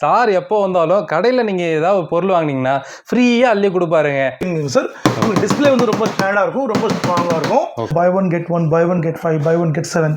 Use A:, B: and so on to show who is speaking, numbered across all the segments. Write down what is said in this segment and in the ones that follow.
A: Sir எப்போ வந்தாலும் கடையில் நீங்கள் ஏதாவது ஒரு பொருள் வாங்குனீங்கன்னா ஃப்ரீயாக அள்ளி கொடுப்பாருங்க.
B: சார். உங்களுக்கு டிஸ்ப்ளே வந்து ரொம்ப ஸ்டாண்டர்டாக இருக்கும் ரொம்ப ஸ்ட்ராங்காக இருக்கும். Buy one get one buy one get five buy one get seven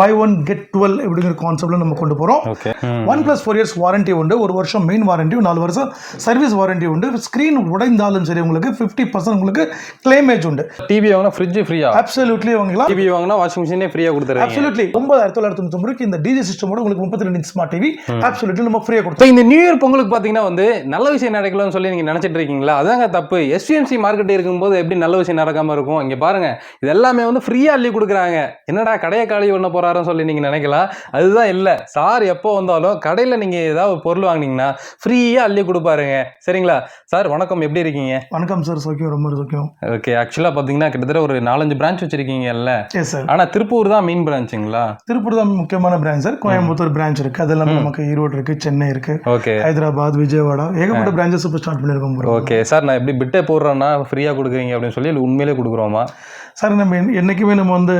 B: buy one get twelve இப்படிங்கிற கான்செப்ட்ல நம்ம கொண்டு போகிறோம்
A: okay
B: one plus four years warranty உண்டு ஒரு வருஷம் மெயின் வாரண்டி நாலு வருஷம் சர்வீஸ் வாரண்டி உண்டு. ஸ்க்ரீன் உடைந்தாலும் சரி உங்களுக்கு ஃபிஃப்டி பர்சன்ட் உங்களுக்கு கிளைமேஜ் உண்டு.
A: டிவி வாங்கினா ஃப்ரிட்ஜ் ஃப்ரீயா
B: அப்சல்யூட்லி வாங்கலாம்.
A: டிவி வாங்கினா வாஷிங் மிஷினே ஃப்ரீயாக கொடுத்துருவீங்க.
B: அப்சல்யூட்லி ஒன்பதாயிரத்தி தொள்ளாயிரத்தி தொண்ணூத்தி இந்த டிஜி சிஸ்டமோட உங்களுக்கு முப்பத்தி ரெண்டு இன்ச் ஸ்மார்ட் டிவி அப்சல்யூட்லி நம்ம ஃப்ரீயாக கொடுத்தோம்
A: இப்போ இந்த நியூ இயர் பொங்கலுக்கு பார்த்தீங்கன்னா வந்து நல்ல விஷயம் நடக்கலன்னு சொல்லி நீங்கள் நினச்சிட்டு இருக்கீங்களா? அதாங்க தப்பு. எஸ்பிஎம்சி மார்க்கெட் இருக்கும்போது எப்படி நல்ல விஷயம் நடக்காம இருக்கும்? இங்கே பாருங்க. இது எல்லாமே வந்து ஃப்ரீயாக அள்ளி கொடுக்குறாங்க. என்னடா கடையை காலி பண்ண போறாருன்னு சொல்லி நீங்கள் நினைக்கலாம். அதுதான் இல்லை. சார் எப்போ வந்தாலும் கடையில் நீங்கள் ஏதாவது பொருள் வாங்குனீங்கன்னா ஃப்ரீயாக அள்ளி கொடுப்பாருங்க. சரிங்களா? சார் வணக்கம். எப்படி இருக்கீங்க?
B: வணக்கம் சார். சோக்கியம். ரொம்ப சோக்கியம்.
A: ஓகே ஆக்சுவலாக பார்த்தீங்கன்னா கிட்டத்தட்ட ஒரு நாலஞ்சு பிரான்ச் வச்சிருக்கீங்கல்ல?
B: சார்
A: ஆனால் திருப்பூர் தான் மெயின் பிரான்ச்சுங்களா
B: திருப்பூர் தான் முக்கியமான பிரான்ச் சார் கோயம்புத்தூர் பிரான்ச் இருக்கு. அது எல்லாமே நமக்கு ஈரோடு இருக்கு சென்னை இருக்கு
A: ஓகே.
B: ஹைதராபாத் விஜயவாடா ஏகப்பட்ட பிரான்ச்சஸ் இப்போ ஸ்டார்ட் பண்ணியிருக்கோம்.
A: ஓகே. சார் நான் எப்படி பிட்டே போடுறேன்னா ஃப்ரீயாக கொடுக்குறீங்க அப்படின்னு சொல்லி உண்மையிலே கொடுக்குறோமா?
B: சார் நம்ம என்னைக்குமே என்றைக்குமே நம்ம வந்து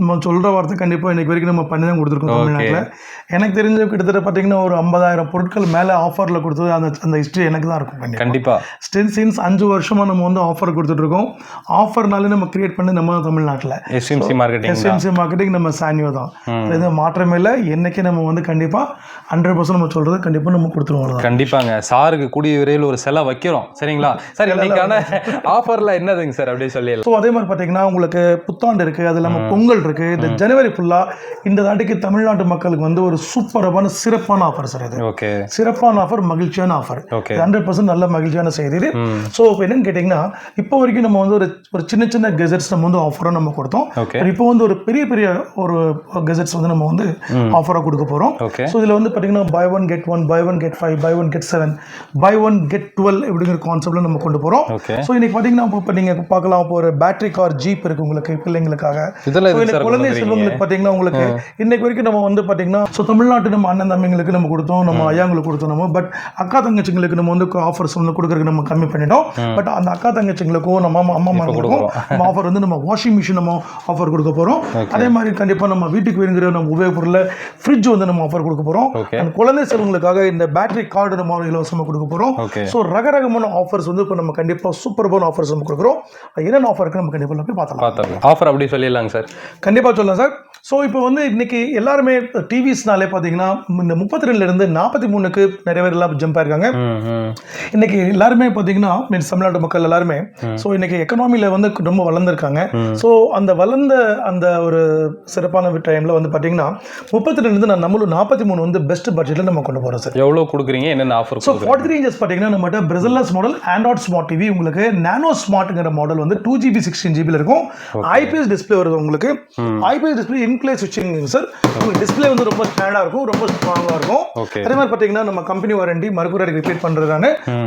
B: நம்ம சொல்கிற வார்த்தை கண்டிப்பாக இன்னைக்கு வரைக்கும் நம்ம பண்ணி தான் கொடுத்துருக்கோம் தமிழ்நாட்டில். எனக்கு தெரிஞ்ச கிட்டத்தட்ட பார்த்தீங்கன்னா ஒரு ஐம்பதாயிரம் பொருட்கள் மேலே ஆஃபரில் கொடுத்தது அந்த அந்த ஹிஸ்ட்ரி எனக்கு தான் இருக்கும் கண்டிப்பாக ஸ்டில் சின்ஸ் அஞ்சு வருஷமாக நம்ம வந்து ஆஃபர் கொடுத்துட்ருக்கோம் ஆஃபர்னாலே நம்ம கிரியேட் பண்ணி நம்ம தமிழ்நாட்டில்.
A: எஸ்எம்சி மார்க்கெட்டிங்
B: எஸ்எம்சி மார்க்கெட்டிங் நம்ம சானியோ தான். இது மாற்றமே இல்லை. என்னைக்கு நம்ம வந்து கண்டிப்பாக ஹண்ட்ரட் பர்சன்ட் நம்ம சொல்கிறது கண்டிப்பாக நம்ம கொடுத்துருவோம்.
A: கண்டிப்பாங்க. சாருக்கு கூடிய விரைவில் ஒரு செலை வைக்கிறோம். சரிங்களா? சார் இன்னைக்கான ஆஃபர்ல என்னதுங்க சார் அப்படியே சொல்லிடலாம்
B: ஸோ அதே மாதிரி பார்த்தீங்கன்னா உங்களுக்கு புத்தாண்டு இருக்குது அது இல்லாமல் பொங்கல் இருக்குது இந்த ஜனவரி ஃபுல்லாக இந்த தாட்டிக்கு தமிழ்நாட்டு மக்களுக்கு வந்து ஒரு சூப்பரான சிறப்பான ஆஃபர் சார் இது.
A: ஓகே.
B: சிறப்பான ஆஃபர் மகிழ்ச்சியான ஆஃபர் ஹண்ட்ரட் பர்சன்ட் நல்ல மகிழ்ச்சியான செய்தி இது. ஸோ இப்போ என்னன்னு கேட்டிங்கன்னா இப்போ வரைக்கும் நம்ம வந்து ஒரு ஒரு சின்ன சின்ன கெஜெட்ஸ் நம்ம வந்து ஆஃபராக நம்ம கொடுத்தோம். இப்போ வந்து ஒரு பெரிய பெரிய ஒரு கெஜெட்ஸ் வந்து நம்ம வந்து ஆஃபராக கொடுக்க போகிறோம் ஸோ இதில் வந்து பார்த்தீங்கன்னா buy one get one buy one get five buy one get seven buy one get twelve இப்படிங்கிற கான்செப்ட்ல நம்ம கொண்டு போகிறோம் ஸோ இன்னைக்கு பார்த்தீங்கன்னா இப்போ நீங்கள் பார்க்கலாம் இப்போ ஒரு பேட்டரி கார் ஜீப் இருக்கு உங்களுக்கு பிள்ளைங்களுக்காக.
A: இதெல்லாம்
B: குழந்தை செல்வங்களுக்கு பார்த்தீங்கன்னா உங்களுக்கு இன்னைக்கு வரைக்கும் நம்ம வந்து பார்த்தீங்கன்னா ஸோ தமிழ்நாட்டு நம்ம அண்ணன் தம்பிங்களுக்கு நம்ம கொடுத்தோம் நம்ம ஐயாங்களுக்கு கொடுத்தோம் நம்ம பட் அக்கா தங்கச்சிங்களுக்கு நம்ம வந்து ஆஃபர்ஸ் வந்து கொடுக்கறதுக்கு நம்ம கம்மி பண்ணிட்டோம். பட் அந்த அக்கா தங்கச்சிங்களுக்கும் நம்ம அம்மா அம்மாமார்களுக்கும் நம்ம ஆஃபர் வந்து நம்ம வாஷிங் மிஷின் நம்ம ஆஃபர் கொடுக்க போகிறோம் அதே மாதிரி கண்டிப்பாக நம்ம வீட்டுக்கு வேணுங்கிற நம்ம உபயோகப் பொருள் ஃப்ரிட்ஜ் வந்து நம்ம ஆஃபர் கொடுக்க போகிறோம் அந்த குழந்தை செல்வங்களுக்காக இந்த பேட்டரி கார்டு நம்ம இலவசமாக கொடுக்க போகிறோம் ஸோ ரகரகமான ஆஃபர்ஸ் வந்து இப்போ நம்ம கண்டிப்பாக சூப்பரான ஆஃபர்ஸ் நம்ம கொடுக்குறோம். என்னென்ன ஆஃபர் நம்ம கண்டிப்பாக போய் பார்த்தலாம்
A: ஆஃபர் அப்படி சொல்லிடலாங்க சார்.
B: கண்டிப்பாக சொல்லலாம் சார். ஸோ இப்போ வந்து இன்னைக்கு எல்லாருமே டிவிஸ்னாலே பார்த்தீங்கன்னா இந்த முப்பத்தி ரெண்டுலேருந்து நாற்பத்தி மூணுக்கு நிறைய பேர் எல்லாம் ஜம்ப் ஆயிருக்காங்க. இன்னைக்கு எல்லாருமே பார்த்தீங்கன்னா மீன்ஸ் தமிழ்நாட்டு மக்கள் எல்லாருமே ஸோ இன்னைக்கு எக்கனாமியில் வந்து ரொம்ப வளர்ந்துருக்காங்க. ஸோ அந்த வளர்ந்த அந்த ஒரு சிறப்பான டைமில் வந்து பார்த்தீங்கன்னா முப்பத்தி ரெண்டுலேருந்து நான் நம்மளும் நாற்பத்தி மூணு வந்து பெஸ்ட் பட்ஜெட்டில் நம்ம கொண்டு போகிறோம் சார்
A: எவ்வளோ கொடுக்குறீங்க? என்னென்ன offer
B: so forty three inches பார்த்தீங்கன்னா நம்மகிட்ட பிரெசல்லஸ் மாடல் ஆண்ட்ராய்ட் ஸ்மார்ட் டிவி உங்களுக்கு நானோ ஸ்மார்ட்ங்கிற மாடல் வந்து டூ ஜிபி சிக்ஸ்டீன் ஜிபியில் இருக்கும். ஐபிஎஸ் டிஸ்பிளே வருது உங்களுக்கு. ஐபிஎஸ் டிஸ்பிளே இன்பிளே சுவிட்சிங் சார் உங்களுக்கு டிஸ்பிளே வந்து ரொம்ப ஸ்டாண்டர்டாக இருக்கும் ரொம்ப ஸ்ட்ராங்காக இருக்கும். அதே மாதிரி பார்த்தீங்கன்னா நம்ம கம்பெனி வாரண்டி மறுபடியும் repeat பண்ணுறதான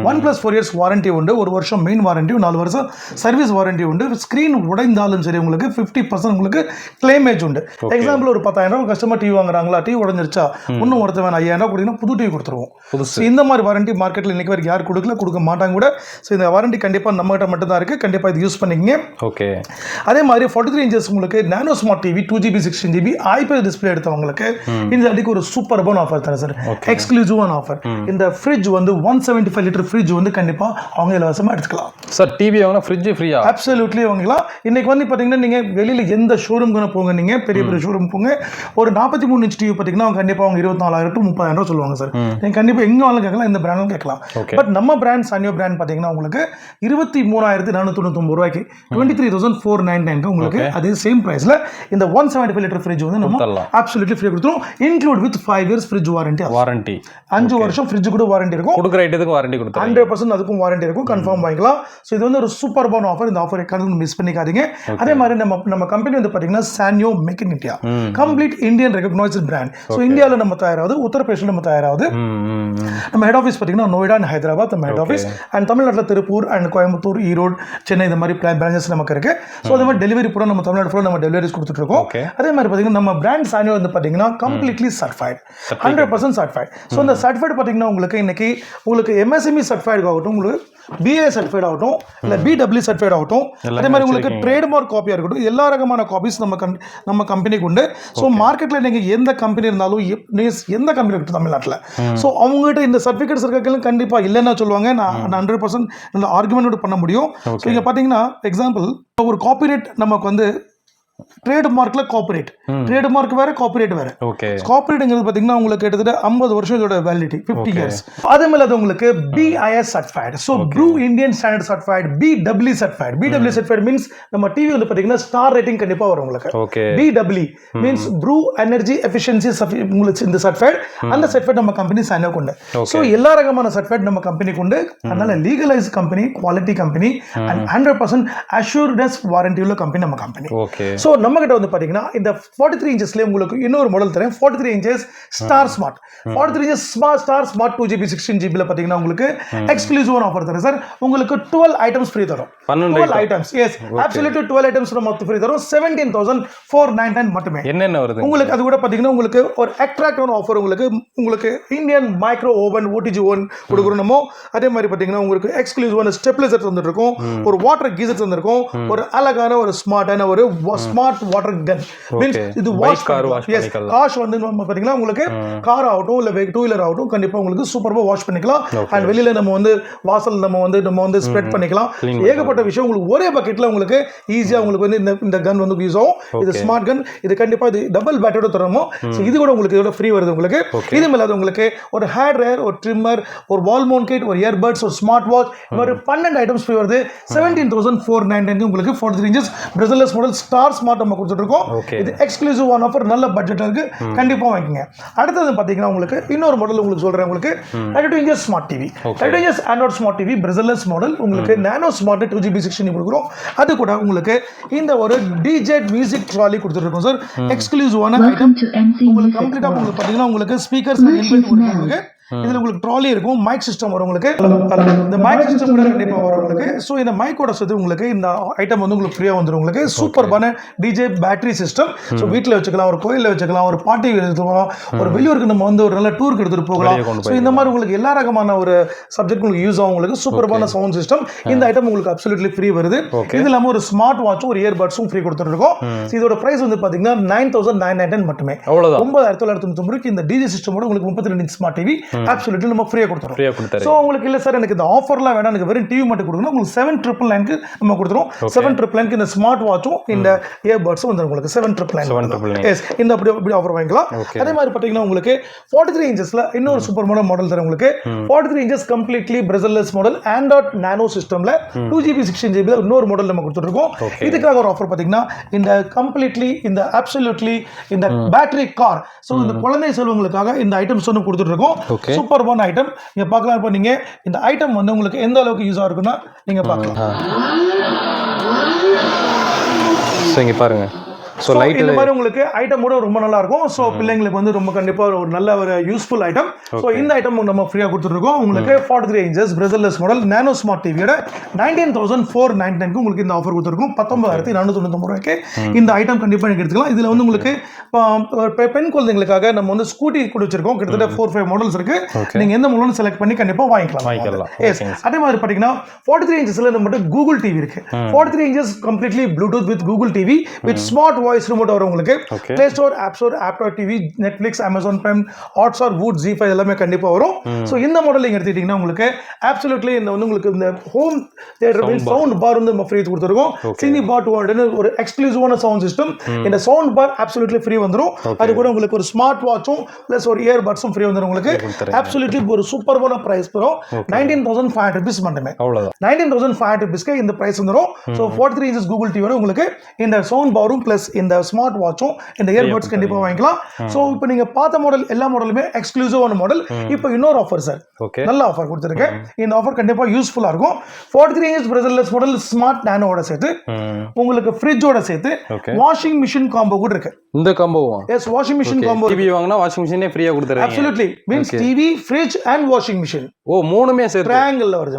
B: one plus four years warranty உண்டு ஒரு வருஷம் மெயின் வாரண்டி நாலு வருஷம் சர்வீஸ் வாரண்டி உண்டு. ஸ்க்ரீன் உடைந்தாலும் சரி உங்களுக்கு ஃபிஃப்டி பர்சன்ட் உங்களுக்கு கிளைமேஜ் உண்டு. எக்ஸாம்பிள் ஒரு பத்தாயிரம் ரூபாய் கஸ்டமர் டிவி வாங்குறாங்களா டிவி உடஞ்சிருச்சா இன்னும் ஒருத்தவன் ஐயாயிரம் ரூபாய் கொடுத்தீங்கன்னா புது டிவி கொடுத்துருவோம். இந்த மாதிரி வாரண்டி மார்க்கெட்டில் இன்னைக்கு வரைக்கும் யார் கொடுக்கல கொடுக்க மாட்டாங்க கூட. ஸோ இந்த வாரண்டி கண்டிப்பாக நம்மகிட்ட மட்டும் தான் இருக்குது கண்டிப்பாக இது யூஸ் பண்ணிக்கங்க.
A: ஓகே
B: அதே மாதிரி ஃபார்ட்டி த்ரீ இன்ச்சஸ் உங்களுக்கு nano smart TV two GB sixteen GB IPS display எடுத்தவங்களுக்கு இந்த அடிக்கு ஒரு சூப்பர்பான ஆஃபர் தரேன் சார் எக்ஸ்க்ளூசிவான ஆஃபர் இந்த ஃப்ரிட்ஜ் வந்து one seventy five litre fridge வந்து கண்டிப்பாக அவங்க இலவசமாக எடுத்துக்கலாம்.
A: சார் டிவி வாங்கினா ஃப்ரிட்ஜ் ஃப்ரீயா
B: அப்சல்யூட்லி வாங்கலாம். இன்னைக்கு வந்து பார்த்தீங்கன்னா நீங்கள் வெளியில் எந்த ஷோரூம்க்கு போங்க நீங்கள் பெரிய பெரிய ஷோரூம் போங்க. ஒரு நாற்பத்தி மூணு இன்ச் டிவி பார்த்தீங்கன்னா அவங்க கண்டிப்பாக அவங்க இருபத்தி நாலாயிரம் டு முப்பதாயிரம் ரூபா சொல்லுவாங்க சார் நீங்கள் கண்டிப்பாக எங்கே வேணாலும் கேட்கலாம் இந்த பிராண்டும் கேட்கலாம். பட் நம்ம பிராண்ட் சன்யோ பிராண்ட் பார்த்தீங்கன்னா உங்களுக்கு இருபத்தி மூணாயிரத்தி நானூற்றி தொண்ணூத்தொம்பது ரூபாய்க்கு twenty three thousand four nine நைன்க்கு உங்களுக்கு அதே சேம் ப்ரைஸில் இந்த one seventy five litre fridge வந்து நம்ம அப்சல்யூட்லி ஃப்ரீ கொடுத்துரும் include with five years fridge warranty
A: warranty
B: அஞ்சு வருஷம் ஃப்ரிட்ஜ் கூட வாரண்டி இருக்கும்.
A: கொடுக்குற ஐட்டத்துக்கு வாரண்டி கொடுத்துருங்க.
B: ஹண்ட்ரட் பர்சன்ட் அதுக்கும் வாரண்டி இருக்கும். கன்ஃபார்ம் வாங்கிக்கலாம். ஸோ இது வந்து ஒரு சூப்பர்பான ஆஃபர் இந்த ஆஃபர் எக்காரணம் மிஸ் பண்ணிக்காதீங்க. அதே மாதிரி நம்ம நம்ம கம்பெனி வந்து பார்த்தீங்கன்னா Sanyo make in India complete Indian recognised brand so இந்தியாவில் நம்ம தயாராகுது உத்தரப்பிரதேசில் நம்ம தயாராகுது. நம்ம ஹெட் ஆஃபீஸ் பார்த்தீங்கன்னா நோய்டா அண்ட் ஹைதராபாத் நம்ம ஹெட் ஆஃபீஸ் அண்ட் தமிழ்நாட்டில் திருப்பூர் அண்ட் கோயம்புத்தூர் ஈரோடு சென்னை இந்த மாதிரி பிரான்ச்சஸ் நமக்கு இருக்கு. ஸோ அதே மாதிரி டெலிவரி பூரா நம்ம தமிழ்நாடு ஃபுல்லாக நம்ம டெலிவரிஸ் கொடுத்துட்டு இருக்கோம். அதே அதே மாதிரி பார்த்தீங்கன்னா நம்ம பிராண்ட் சானியோ வந்து பார்த்தீங்கன்னா completely certified hundred percent certified so இந்த சர்டிஃபைட் பார்த்தீங்கன்னா உங்களுக்கு இன்னைக்கு உங்களுக்கு எம்எஸ்எம்இ சர்டிஃபைடு ஆகட்டும் உங்களுக்கு பிஏ சர்டிஃபைட் ஆகட்டும் இல்லை பிடபிள்யூ சர்டிஃபைட் ஆகட்டும் அதே மாதிரி உங்களுக்கு ட்ரேட்மார்க் காப்பியாக இருக்கட்டும் எல்லா ரகமான காப்பீஸ் நம்ம கன் நம்ம கம்பெனிக்கு உண்டு. ஸோ மார்க்கெட்டில் நீங்கள் எந்த கம்பெனி இருந்தாலும் எந்த கம்பெனி இருக்கட்டும் தமிழ்நாட்டில். ஸோ அவங்ககிட்ட இந்த சர்டிஃபிகேட்ஸ் இருக்கலாம் கண்டிப்பாக இல்லைன்னா சொல்லுவாங்க. நான் ஹண்ட்ரட் பர்சன்ட் இந்த ஆர்குமெண்ட் பண்ண முடியும். ஸோ இங்கே பார்த்தீங்கன்னா எக்ஸாம்பிள் ஒரு காப்பிரைட் நமக்கு வந்து ட்ரேட் மார்க்கில் காப்பரேட் ட்ரேட் மார்க் வேற காப்பரேட் வேற.
A: ஓகே
B: காப்பரேட்டுங்கிறது பார்த்தீங்கன்னா உங்களுக்கு கிட்டத்தட்ட ஐம்பது வருஷம் இதோட வேலிடிட்டி ஃபிஃப்டி இயர்ஸ் அதே மாதிரி அது உங்களுக்கு BIS certified so bureau Indian standard certified BW certified BW certified means நம்ம டிவி வந்து பார்த்தீங்கன்னா ஸ்டார் ரேட்டிங் கண்டிப்பாக வரும் உங்களுக்கு.
A: Okay
B: BW means bureau energy efficiency உங்களுக்கு இந்த சர்டிஃபைட் அந்த சர்டிஃபைட் நம்ம கம்பெனி சைன் கொண்டு ஸோ எல்லா ரகமான சர்டிஃபைட் நம்ம கம்பெனிக்கு உண்டு. அதனால legalise company quality company and hundred percent assured warranty உள்ள கம்பெனி நம்ம கம்பெனி
A: ஓகே
B: ஸோ நம்ம கிட்ட வந்து பார்த்தீங்கன்னா இந்த ஃபார்ட்டி த்ரீ இன்ச்சஸ்லேயே உங்களுக்கு இன்னொரு மாடல் தரேன். Forty three inches star smart forty three inches smart star smart two GB sixteen ஜிபியில் பார்த்தீங்கன்னா உங்களுக்கு எக்ஸ்க்ளூசிவ் ஆஃபர் தரேன். சார் உங்களுக்கு டுவெல் ஐட்டம்ஸ் ஃப்ரீ தரும். Twelve items yes absolute twelve items மொத்தம் ஃப்ரீ தரும். Seventeen thousand four nine nine மட்டுமே.
A: என்னென்ன வருது
B: உங்களுக்கு அது கூட பார்த்தீங்கன்னா உங்களுக்கு ஒரு அட்ராக்டிவான ஆஃபர் உங்களுக்கு உங்களுக்கு Indian micro oven OTG oven கொடுக்குறோம் அதே மாதிரி பார்த்தீங்கன்னா உங்களுக்கு எக்ஸ்க்ளூசிவான ஸ்டெப்லைசர் தந்துட்டு இருக்கோம். ஒரு வாட்டர் கீசர் தந்திருக்கோம் ஒரு அழகான ஒரு ஸ்மார்ட்டான ஒரு ஸ்மார்ட் வாட்டர் கன் மீன்ஸ் இது வாஷ் எஸ்
A: பண்ணிக்கலாம்.
B: காஷ் வந்து நம்ம பார்த்தீங்கன்னா உங்களுக்கு கார் ஆகட்டும் இல்லை டூ வீலர் ஆகட்டும் கண்டிப்பாக உங்களுக்கு சூப்பராக வாஷ் பண்ணிக்கலாம். அண்ட் வெளியில நம்ம வந்து வாசல் நம்ம வந்து நம்ம வந்து ஸ்ப்ரெட் பண்ணிக்கலாம். ஏகப்பட்ட விஷயம் உங்களுக்கு ஒரே பக்கெட்ல உங்களுக்கு ஈஸியாக உங்களுக்கு வந்து இந்த இந்த கன் வந்து யூஸ் ஆகும். இது ஸ்மார்ட் கன் இது கண்டிப்பாக இது டபுள் பேட்டரியோட தரமோ? ஸோ இது கூட உங்களுக்கு இதோட ஃப்ரீ வருது உங்களுக்கு. இது மேலே உங்களுக்கு ஒரு ஹேர் ரேர் ஒரு ட்ரிம்மர் ஒரு வால் மவுண்ட் கிட் ஒரு இயர்பட்ஸ் ஒரு ஸ்மார்ட் வாட்ச் இந்த மாதிரி பன்னெண்டு ஐட்டம்ஸ் ஃப்ரீ வருது. செவன்டீன் தௌசண்ட் ஃபோர் நைன் உங்களுக்கு four three inches bezelless model star smart நம்ம கொடுத்துட்டு இருக்கோம்
A: Okay.
B: இது எக்ஸ்க்ளூசிவ் ஒன் ஆஃபர் நல்ல பட்ஜெட் இருக்கு. கண்டிப்பா வாங்கிக்கங்க. அடுத்தது பாத்தீங்கன்னா உங்களுக்கு இன்னொரு மாடல் உங்களுக்கு சொல்றேன் உங்களுக்கு. Thirty two inches smart TV thirty inches Android smart TV bezelless model உங்களுக்கு nano smart two GB sixteen கொடுக்குறோம். அது கூட உங்களுக்கு இந்த ஒரு டிஜே மியூசிக் ட்ராலி கொடுத்துருக்கோம் சார் எக்ஸ்க்ளூசிவான ஐட்டம் உங்களுக்கு
C: Music
B: கம்ப்ளீட்டா
C: World.
B: உங்களுக்கு பாத்தீங்கன்னா உங்களுக்கு ஸ்பீக்கர்ஸ் உங்களுக்கு இதுல உங்களுக்கு ட்ராலி இருக்கும் மைக் சிஸ்டம் வரும் உங்களுக்கு இந்த மைக் சிஸ்டம் கூட கண்டிப்பா வரும். உங்களுக்கு ஸோ இந்த மைக்கோட சேர்த்து உங்களுக்கு இந்த ஐட்டம் வந்து உங்களுக்கு ஃப்ரீயா வந்துடும் உங்களுக்கு. சூப்பர்பான டிஜே பேட்டரி சிஸ்டம் ஸோ வீட்டில் வச்சுக்கலாம் ஒரு கோயிலில் வச்சுக்கலாம் ஒரு பார்ட்டி எடுத்துக்கலாம் ஒரு வெளியூருக்கு நம்ம வந்து ஒரு நல்ல டூருக்கு எடுத்துட்டு போகலாம். ஸோ இந்த மாதிரி உங்களுக்கு எல்லா ரகமான ஒரு சப்ஜெக்ட் உங்களுக்கு யூஸ் ஆகும் உங்களுக்கு. சூப்பர்பான சவுண்ட் சிஸ்டம் இந்த ஐட்டம் உங்களுக்கு அப்சல்யூட்லி ஃப்ரீ வருது. இது இல்லாம ஒரு ஸ்மார்ட் வாட்சும் ஒரு இயர்பட்ஸும் ஃப்ரீ கொடுத்துருக்கோம் இதோட பிரைஸ் வந்து பாத்தீங்கன்னா நைன் தௌசண்ட் நைன் நைன் மட்டுமே. ஒன்பதாயிரத்தி தொள்ளாயிரத்தி ஒன்பதுக்கு இந்த டிஜி சிஸ்டமோட உங்களுக்கு முப்பத்தி ரெண்டு ஸ்மார்ட் டிவி அப்சல்யூட்லி நம்ம ஃப்ரீயா கொடுத்துறோம்.
A: ஃப்ரீயா கொடுத்தாரு
B: ஸோ உங்களுக்கு இல்லை சார் எனக்கு இந்த ஆஃபர்லாம் வேணாம். எனக்கு வெறும் டிவி மட்டும் கொடுக்கணும் உங்களுக்கு செவன் ட்ரிபிள் நைனுக்கு நம்ம கொடுத்துருவோம் செவன் ட்ரிபிள் நைனுக்கு இந்த ஸ்மார்ட் வாட்சும் இந்த இயர்பட்ஸும் வந்துடும் உங்களுக்கு செவன் ட்ரிபிள் நைன்
A: 799.
B: எஸ் இந்த அப்படி அப்படி ஆஃபர் வாங்கிக்கலாம். அதே மாதிரி பார்த்தீங்கன்னா உங்களுக்கு ஃபார்ட்டி த்ரீ இன்ச்சஸ்ல இன்னொரு சூப்பர் மாடல் மாடல் தரேன் உங்களுக்கு. Forty three inches completely bezelless model Android nano சிஸ்டம்ல டூ ஜிபி சிக்ஸ்டீன் ஜிபி இன்னொரு மாடல் நம்ம கொடுத்துருக்கோம் இதுக்காக ஒரு ஆஃபர் பார்த்தீங்கன்னா இந்த கம்ப்ளீட்லி இந்த அப்சல்யூட்லி இந்த பேட்டரி கார் ஸோ இந்த குழந்தை செல்வங்களுக்காக இந்த ஐட்டம்ஸ் வந்து கொடுத்துட்டு இருக்கோம்
A: Okay.
B: சூப்பர்பான ஐட்டம் நீங்க பார்க்கலாம் இப்போ நீங்க இந்த ஐட்டம் வந்து உங்களுக்கு எந்த அளவுக்கு யூஸ் இருக்குன்னா நீங்க பார்க்கலாம்.
A: ஸோ இங்கே பாருங்க. ஸோ லைட்
B: இந்த மாதிரி உங்களுக்கு ஐட்டம் கூட ரொம்ப நல்லா இருக்கும் ஸோ பிள்ளைங்களுக்கு வந்து ரொம்ப கண்டிப்பா ஒரு நல்ல ஒரு யூஸ்ஃபுல் ஐட்டம் ஸோ இந்த ஐட்டம் நம்ம ஃப்ரீயா கொடுத்துருக்கோம் உங்களுக்கு forty three inches bezelless model nano smart டிவியோட நைன்டீன் தௌசண்ட் ஃபோர் நைன் உங்களுக்கு இந்த ஆஃபர் கொடுத்துருக்கோம். பத்தொன்பதாயிரத்தி நானூற்றி தொண்ணூத்தொம்பது ரூபாய்க்கு. இந்த ஐட்டம் கண்டிப்பா நீங்க எடுத்துக்கலாம். இதுல வந்து உங்களுக்கு பெண் குழந்தைங்களுக்காக நம்ம வந்து ஸ்கூட்டி கொடுத்துருக்கோம் கிட்டத்தட்ட ஃபோர் ஃபைவ் மாடல்ஸ் இருக்கு. நீங்க எந்த மாடலும் செலக்ட் பண்ணி கண்டிப்பா வாங்கிக்கலாம்.
A: வாங்கிக்கலாம்.
B: எஸ் அதே மாதிரி பாத்தீங்கன்னா ஃபார்ட்டி த்ரீ இன்ச்சஸ்ல நம்மகிட்ட கூகுள் டிவி இருக்கு. Forty three inches completely bluetooth with Google TV with smart voice remote வரும் உங்களுக்கு. Play store app store Aptoide TV Netflix Amazon Prime Hotstar Voot Zee five எல்லாமே கண்டிப்பா வரும். ஸோ இந்த மாடல் நீங்க எடுத்துக்கிட்டீங்கன்னா உங்களுக்கு அப்சல்யூட்லி இந்த வந்து உங்களுக்கு இந்த ஹோம் தியேட்டர் சவுண்ட் பார் வந்து நம்ம ஃப்ரீ கொடுத்துருக்கோம். சினி பாட் வார்டுன்னு ஒரு எக்ஸ்க்ளூசிவான சவுண்ட் சிஸ்டம் இந்த சவுண்ட் பார் அப்சல்யூட்லி ஃப்ரீ வந்துரும். அது கூட உங்களுக்கு ஒரு ஸ்மார்ட் வாட்சும் பிளஸ் ஒரு இயர் பட்ஸும் ஃப்ரீ வந்துரும் உங்களுக்கு. அப்சல்யூட்லி ஒரு சூப்பர்பான பிரைஸ் வரும். Nineteen thousand five hundred rupees மட்டுமே. நைன்டீன் தௌசண்ட் ஃபைவ் ஹண்ட்ரட் ருபீஸ்க்கு இந்த பிரைஸ் வந்துடும் so forty three inches Google டிவியோட உங்களுக்கு. இந்த சவுண்ட் பவரும் ப்ளஸ் இந்த ஸ்மார்ட் வாட்சும் இந்த இயர்பட்ஸ் கண்டிப்பாக வாங்கிக்கலாம். ஸோ இப்போ நீங்க பார்த்த மாடல் எல்லா மாடலுமே எக்ஸ்க்ளூசிவான மாடல் இப்போ இன்னொரு ஆஃபர் சார்
A: ஓகே
B: நல்ல ஆஃபர் கொடுத்துருக்கேன் இந்த ஆஃபர் கண்டிப்பா யூஸ்ஃபுல்லா இருக்கும். ஃபார்ட்டி த்ரீ இன்ச் பிரசர்லெஸ் மாடல் ஸ்மார்ட் நானோட சேர்த்து உங்களுக்கு ஃப்ரிட்ஜோட சேர்த்து. வாஷிங் மிஷின் காம்போ கூட இருக்கு.
A: இந்த காம்போவும்
B: yes washing machine combo
A: TV வாங்கினா வாஷிங் மிஷினே ஃப்ரீயாக கொடுத்துறீங்க
B: absolutely means TV fridge and washing machine
A: ஓ மூணுமே சேர்த்து.
B: ட்ரையாங்கிள் வருது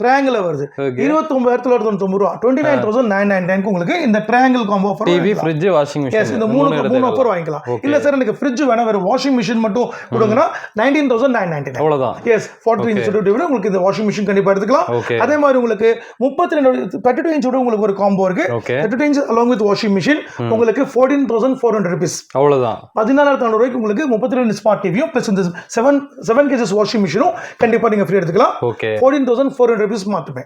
B: ட்ரையாங்கிள் வருது.
A: Okay.
B: இருபத்தி ஒன்பதாயிரத்தி தொள்ளாயிரத்தி தொண்ணூறு ரூபா. Twenty nine thousand nine nine உங்களுக்கு இந்த triangle combo
A: TV fridge washing machine
B: இந்த மூணு மூணு ஆஃபர் வாங்கிக்கலாம். இல்ல சார் எனக்கு ஃப்ரிட்ஜ் வேணா வேற வாஷிங் மிஷின் மட்டும் கொடுங்கன்னா nineteen thousand nine ninety nine
A: அவ்வளவுதான்
B: எஸ் ஃபார்ட்டி இன்ச் விட உங்களுக்கு இந்த வாஷிங் மிஷின் கண்டிப்பா எடுத்துக்கலாம். அதே மாதிரி உங்களுக்கு முப்பத்தி ரெண்டு தேர்ட்டி டூ இன்ச் உங்களுக்கு ஒரு காம்போ இருக்கு. Thirty two inch along with washing machine உங்களுக்கு fourteen thousand four hundred rupees
A: அவ்வளவுதான்.
B: பதினாலாயிரத்தி ஐநூறு ரூபாய்க்கு உங்களுக்கு முப்பத்தி ரெண்டு ஸ்மார்ட் டிவியும் ப்ளஸ் இந்த செவன் செவன் கேஜஸ் வாஷிங் மிஷினும் கண்டிப்பா நீங்க ஃப்ரீ எடுத்துக்கலாம்.
A: Okay
B: fourteen thousand four hundred rupees மட்டுமே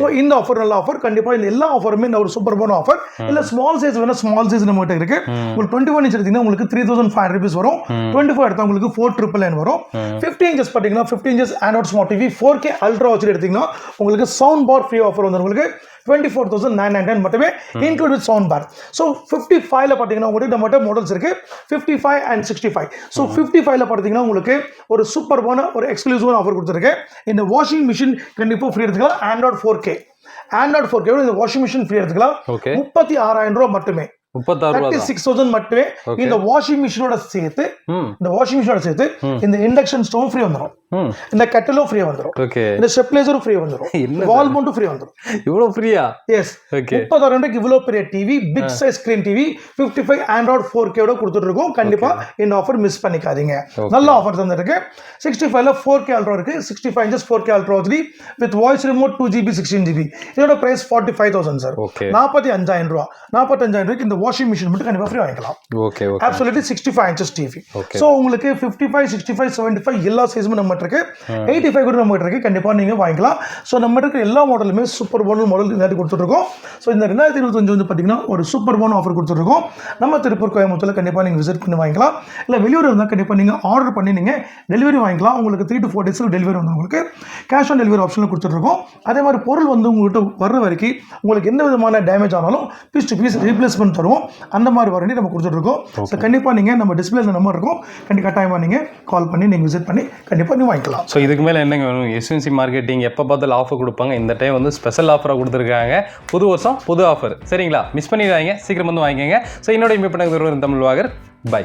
B: ஸோ இந்த ஆஃபர் நல்ல ஆஃபர் கண்டிப்பா இந்த எல்லா ஆஃபருமே ஒரு சூப்பர் போன ஆஃபர் இல்ல ஸ்மால் சைஸ் வேணா ஸ்மால் சைஸ் நம்ம கிட்ட இருக்கு. உங்களுக்கு டுவெண்ட்டி ஒன் இன்ச் எடுத்தீங்கன்னா உங்களுக்கு த்ரீ தௌசண்ட் ஃபைவ் ருபீஸ் வரும். டுவெண்ட்டி ஃபோர் எடுத்தா உங்களுக்கு ஃபோர் ட்ரிபிள் நைன் வரும். ஃபிஃப்டி இன்ச்சஸ் பார்த்தீங்கன்னா fifty inches android smart TV four K ultra வச்சு எடுத்தீங்கன்னா உங்களுக்கு சவுண்ட் பார் ஃப்ரீ ஆஃபர் வந்து உங்களுக்கு twenty four thousand nine nine மட்டுமே include with sound bar so fifty ஃபைவ்ல பார்த்தீங்கன்னா உங்களுக்கு நம்மகிட்ட மாடல்ஸ் இருக்கு. Fifty five and sixty five so fifty ஃபைவ்ல பார்த்தீங்கன்னா உங்களுக்கு ஒரு சூப்பர்பான ஒரு எக்ஸ்க்ளூசிவான ஆஃபர் கொடுத்துருக்கேன் இந்த வாஷிங் மிஷின் கண்டிப்பாக ஃப்ரீ எடுத்துக்கலாம். Android four K android four K இந்த வாஷிங் மிஷின் ஃப்ரீ எடுத்துக்கலாம். முப்பத்தி ஆறாயிரம் ரூபாய் மட்டுமே.
A: முப்பத்தாறு
B: சிக்ஸ் தௌசண்ட் மட்டுமே. இந்த வாஷிங் மிஷினோட சேர்த்து இந்த வாஷிங் மிஷினோட சேர்த்து இந்த இண்டக்ஷன் ஸ்டோவும் ஃப்ரீ வந்துடும் இந்த கெட்டலும் ஃப்ரீ வந்துடும்
A: ஓகே
B: இந்த ஸ்டெப்லைசரும் ஃப்ரீ வந்துடும் வால் மவுண்ட்டும் ஃப்ரீ வந்துடும்
A: இவ்வளோ ஃப்ரீயா
B: எஸ்
A: ஓகே
B: முப்பதாயிரம் ரூபாய்க்கு இவ்வளோ பெரிய TV big size screen TV fifty five android four கேவோட கொடுத்துட்டு இருக்கோம் கண்டிப்பா இந்த ஆஃபர் மிஸ் பண்ணிக்காதீங்க. நல்ல ஆஃபர் தந்துருக்கு. சிக்ஸ்டி ஃபைவ்ல ஃபோர் கே அல்ட்ரா இருக்கு. Sixty five inches four K ultra three with voice remote two GB sixteen GB இதோட price forty five thousand sir நாற்பத்தி அஞ்சாயிரம் ரூபா. நாற்பத்தஞ்சாயிரம் ரூபாய்க்கு இந்த வாஷிங் மிஷின் மட்டும் கண்டிப்பா ஃப்ரீ வாங்கிக்கலாம்.
A: Okay okay
B: absolutely sixty five inches TV. So உங்களுக்கு fifty five sixty five seventy five எல்லா சைஸுமே நம்ம இருக்கு எயிட்டி ஃபைவ் கூட நம்ம இருக்கு. கண்டிப்பாக நீங்கள் வாங்கிக்கலாம். ஸோ நம்ம இருக்க எல்லா மாடலுமே சூப்பர் போனல் மாடல் இந்த மாதிரி கொடுத்துட்ருக்கோம். ஸோ இந்த ரெண்டாயிரத்தி இருபத்தஞ்சு வந்து பார்த்தீங்கன்னா ஒரு சூப்பர் போன் ஆஃபர் கொடுத்துருக்கோம் நம்ம திருப்பூர் கோயம்புத்தூரில் கண்டிப்பாக நீங்கள் விசிட் பண்ணி வாங்கிக்கலாம். இல்லை வெளியூர் இருந்தால் கண்டிப்பாக நீங்கள் ஆர்டர் பண்ணி நீங்கள் டெலிவரி வாங்கிக்கலாம். உங்களுக்கு த்ரீ டு ஃபோர் டேஸில் டெலிவரி வந்து உங்களுக்கு கேஷ் ஆன் டெலிவரி ஆப்ஷனில் கொடுத்துட்ருக்கோம். அதே மாதிரி பொருள் வந்து உங்கள்கிட்ட வர்ற வரைக்கும் உங்களுக்கு எந்த விதமான டேமேஜ் ஆனாலும் பீஸ் டு பீஸ் ரீப்ளேஸ்மெண்ட் தருவோம். அந்த மாதிரி வாரண்டி நம்ம கொடுத்துட்ருக்கோம். ஸோ கண்டிப்பாக நீங்கள் நம்ம டிஸ்பிளே நம்பர் இருக்கும். கண்டிப்பாக கட்டாயமாக நீங்கள் கால் பண்ணி நீங்கள் விசிட் பண்ணி கண்டிப்பாக நீங்கள் வாங்கிக்கலாம்.
A: ஸோ இதுக்கு மேலே என்னங்க வேணும்? எஸ்என்சி மார்க்கெட்டிங் எப்போ பார்த்தாலும் ஆஃபர் கொடுப்பாங்க. இந்த டைம் வந்து ஸ்பெஷல் ஆஃபராக கொடுத்துருக்காங்க. புது வருஷம் புது ஆஃபர் சரிங்களா? மிஸ் பண்ணிடுறாங்க சீக்கிரம் வந்து வாங்கிக்கோங்க. ஸோ என்னோட மீட் பண்ண தமிழ் வாகர். பை